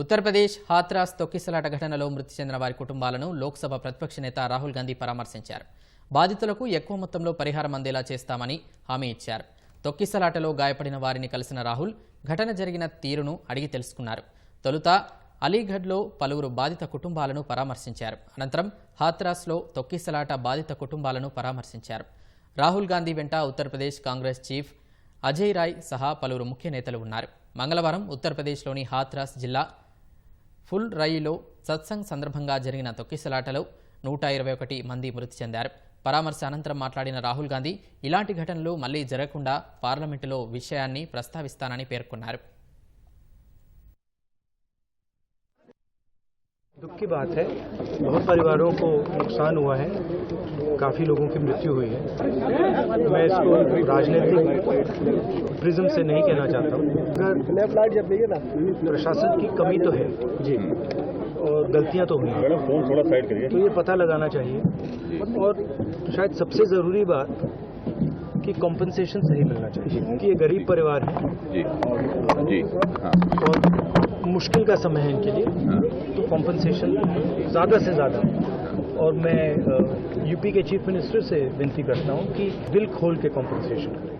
ఉత్తరప్రదేశ్ హాత్రాస్ తొక్కిసలాట ఘటనలో మృతి చెందిన వారి కుటుంబాలను లోక్సభ ప్రతిపక్ష నేత రాహుల్ గాంధీ పరామర్శించారు. బాధితులకు ఎక్కువ మొత్తంలో పరిహారం అందేలా చేస్తామని హామీ ఇచ్చారు. తొక్కిసలాటలో గాయపడిన వారిని కలిసిన రాహుల్ ఘటన జరిగిన తీరును అడిగి తెలుసుకున్నారు. తొలుత అలీగఢ్లో పలువురు బాధిత కుటుంబాలను పరామర్శించారు. అనంతరం హాత్రాస్లో తొక్కిసలాట బాధిత కుటుంబాలను పరామర్శించారు. రాహుల్ గాంధీ వెంట ఉత్తరప్రదేశ్ కాంగ్రెస్ చీఫ్ అజయ్ రాయ్ సహా పలువురు ముఖ్య నేతలు ఉన్నారు. మంగళవారం ఉత్తరప్రదేశ్లోని హాత్రాస్ జిల్లా ఫుల్ రైలో సత్సంగ్ సందర్భంగా జరిగిన తొక్కిసలాటలో నూట ఇరవై ఒకటి మంది మృతి చెందారు. పరామర్శ అనంతరం మాట్లాడిన రాహుల్ గాంధీ ఇలాంటి ఘటనలు మళ్ళీ జరగకుండా పార్లమెంటులో విషయాన్ని ప్రస్తావిస్తానని పేర్కొన్నారు. दुख की बात है बहुत परिवारों को नुकसान हुआ है काफ़ी लोगों की मृत्यु हुई है। मैं इसको राजनीतिक प्रिज्म से नहीं कहना चाहता हूँ। प्रशासन की कमी तो है जी। और गलतियाँ तो हुई हैं। तो ये पता लगाना चाहिए और शायद सबसे ज़रूरी बात कि कॉम्पनसेशन सही मिलना चाहिए क्योंकि ये गरीब परिवार है। जी जी हाँ। और मुश्किल का समय है इनके लिए। तो कॉम्पनसेशन ज़्यादा से ज़्यादा। और मैं यूपी के चीफ मिनिस्टर से विनती करता हूँ कि दिल खोल के कॉम्पनसेशन करें।